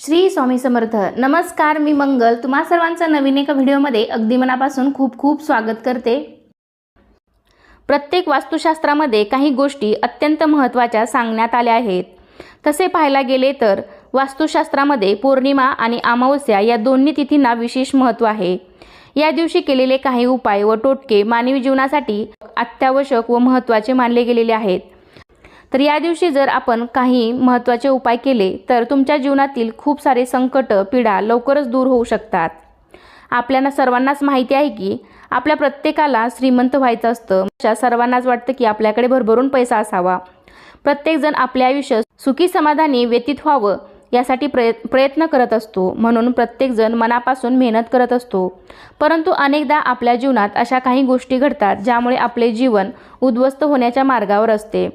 श्री स्वामी समर्थ. नमस्कार मी मंगल. तुम्हा सर्वांचं नवीन एका व्हिडिओमध्ये अगदी मनापासून खूप खूप स्वागत करते. प्रत्येक वास्तुशास्त्रामध्ये काही गोष्टी अत्यंत महत्त्वाच्या सांगण्यात आल्या आहेत. तसे पाहायला गेले तर वास्तुशास्त्रामध्ये पौर्णिमा आणि अमावस्या या दोन्ही तिथींना विशेष महत्त्व आहे. या दिवशी केलेले काही उपाय व टोटके मानवी जीवनासाठी अत्यावश्यक व महत्त्वाचे मानले गेलेले आहेत. तर या दिवशी जर आपण काही महत्त्वाचे उपाय केले तर तुमच्या जीवनातील खूप सारे संकट पीडा लवकरच दूर होऊ शकतात. आपल्याला सर्वांनाच माहिती आहे की आपल्या प्रत्येकाला श्रीमंत व्हायचं असतं. अशा सर्वांनाच वाटतं की आपल्याकडे भरभरून पैसा असावा. प्रत्येकजण आपले आयुष्य सुखी समाधानी व्यतीत व्हावं यासाठी प्रय प्रयत्न करत असतो. म्हणून प्रत्येकजण मनापासून मेहनत करत असतो. परंतु अनेकदा आपल्या जीवनात अशा काही गोष्टी घडतात ज्यामुळे आपले जीवन उद्ध्वस्त होण्याच्या मार्गावर असते.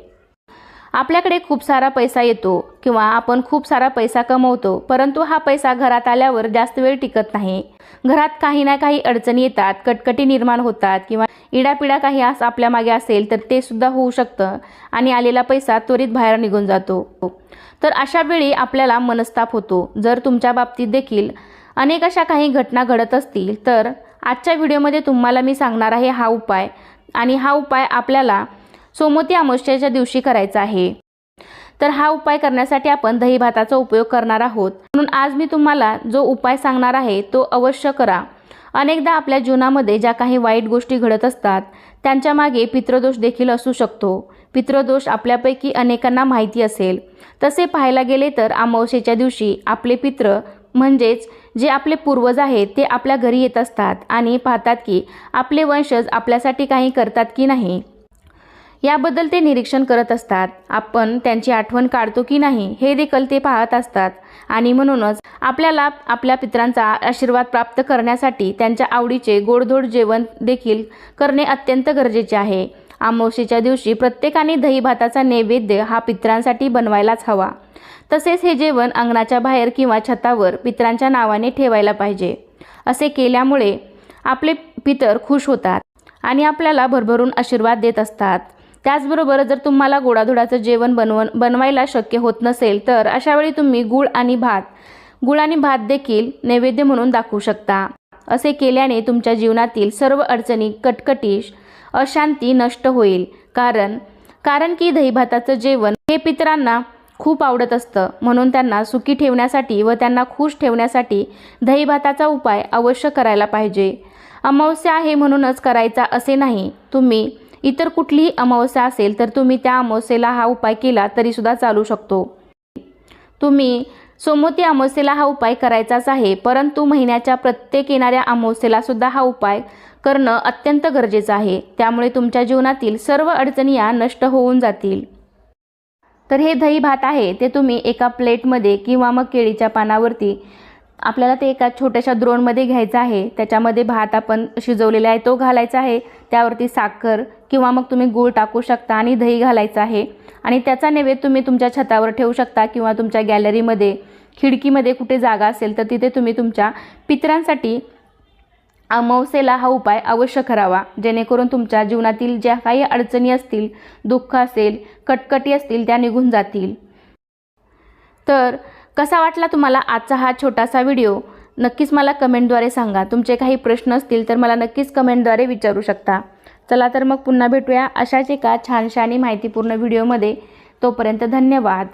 आपल्याकडे खूप सारा पैसा येतो किंवा आपण खूप सारा पैसा कमवतो परंतु हा पैसा घरात आल्यावर जास्त वेळ टिकत नाही. घरात काही ना काही अडचणी येतात कटकटी निर्माण होतात किंवा इडापिडा काही आस आपल्या मागे असेल तर ते सुद्धा होऊ शकतं आणि आलेला पैसा त्वरित बाहेर निघून जातो. तर अशा वेळी आपल्याला मनस्ताप होतो. जर तुमच्या बाबतीत देखील अनेक अशा काही घटना घडत असतील तर आजच्या व्हिडिओमध्ये तुम्हाला मी सांगणार आहे हा उपाय आणि हा उपाय आपल्याला सोमवती अमावस्याच्या दिवशी करायचा आहे. तर हा उपाय करण्यासाठी आपण दही भाताचा उपयोग करणार आहोत. म्हणून आज मी तुम्हाला जो उपाय सांगणार आहे तो अवश्य करा. अनेकदा आपल्या जीवनामध्ये ज्या काही वाईट गोष्टी घडत असतात त्यांच्या मागे पितृदोष देखील असू शकतो. पितृदोष आपल्यापैकी अनेकांना माहिती असेल. तसे पाहायला गेले तर अमावस्येच्या दिवशी आपले पित्र म्हणजेच जे आपले पूर्वज आहेत ते आपल्या घरी येत असतात आणि पाहतात की आपले वंशज आपल्यासाठी काही करतात की नाही. याबद्दल ते निरीक्षण करत असतात. आपण त्यांची आठवण काढतो की नाही हे देखील ते पाहत असतात. आणि म्हणूनच आपल्याला आपल्या पित्रांचा आशीर्वाद प्राप्त करण्यासाठी त्यांच्या आवडीचे गोडधोड जेवण देखील करणे अत्यंत गरजेचे आहे. अमावस्येच्या दिवशी प्रत्येकाने दही भाताचा नैवेद्य हा पित्रांसाठी बनवायलाच हवा. तसेच हे जेवण अंगणाच्या बाहेर किंवा छतावर पित्रांच्या नावाने ठेवायला पाहिजे. असे केल्यामुळे आपले पितर खुश होतात आणि आपल्याला भरभरून आशीर्वाद देत असतात. त्याचबरोबर जर तुम्हाला गोडाधोडाचं जेवण बनवण बनवायला शक्य होत नसेल तर अशावेळी तुम्ही गूळ आणि भात. गुळ आणि भात देखील नैवेद्य म्हणून दाखवू शकता. असे केल्याने तुमच्या जीवनातील सर्व अडचणी कटकटीश अशांती नष्ट होईल. कारण कारण की दहीभाताचं जेवण हे पितरांना खूप आवडत असतं. म्हणून त्यांना सुखी ठेवण्यासाठी व त्यांना खुश ठेवण्यासाठी दहीभाताचा उपाय अवश्य करायला पाहिजे. अमावस्या आहे म्हणूनच करायचा असे नाही. तुम्ही इतर कुठलीही अमावस्या असेल तर तुम्ही त्या अमावस्येला हा उपाय केला तरीसुद्धा चालू शकतो. तुम्ही सोमवती अमावस्येला हा उपाय करायचाच आहे परंतु महिन्याच्या प्रत्येक येणाऱ्या अमावस्येला सुद्धा हा उपाय करणं अत्यंत गरजेचं आहे. त्यामुळे तुमच्या जीवनातील सर्व अडचणी या नष्ट होऊन जातील. तर हे दही भात आहे ते तुम्ही एका प्लेटमध्ये किंवा मग केळीच्या पानावरती आपल्याला ते एका छोट्याशा द्रोणमध्ये घ्यायचं आहे. त्याच्यामध्ये भात आपण शिजवलेला आहे तो घालायचा आहे. त्यावरती साखर किंवा मग तुम्ही गूळ टाकू शकता आणि दही घालायचं आहे. आणि त्याचा नैवेद्य तुम्ही तुमच्या छतावर ठेवू शकता किंवा तुमच्या गॅलरीमध्ये खिडकीमध्ये कुठे जागा असेल तर तिथे तुम्ही तुमच्या पितरांसाठी अमावस्येला हा उपाय अवश्य करावा. जेणेकरून तुमच्या जीवनातील ज्या काही अडचणी असतील दुःख असेल कटकटी असतील त्या निघून जातील. तर कसा वाटला तुम्हाला आजचा हा छोटासा व्हिडिओ? नक्कीच मला कमेंटद्वारे सांगा. तुमचे काही प्रश्न असतील तर मला नक्कीच कमेंटद्वारे विचारू शकता. चला तर मग पुन्हा भेटूया अशाच एका छानशा आणि माहितीपूर्ण व्हिडिओमध्ये. तोपर्यंत धन्यवाद.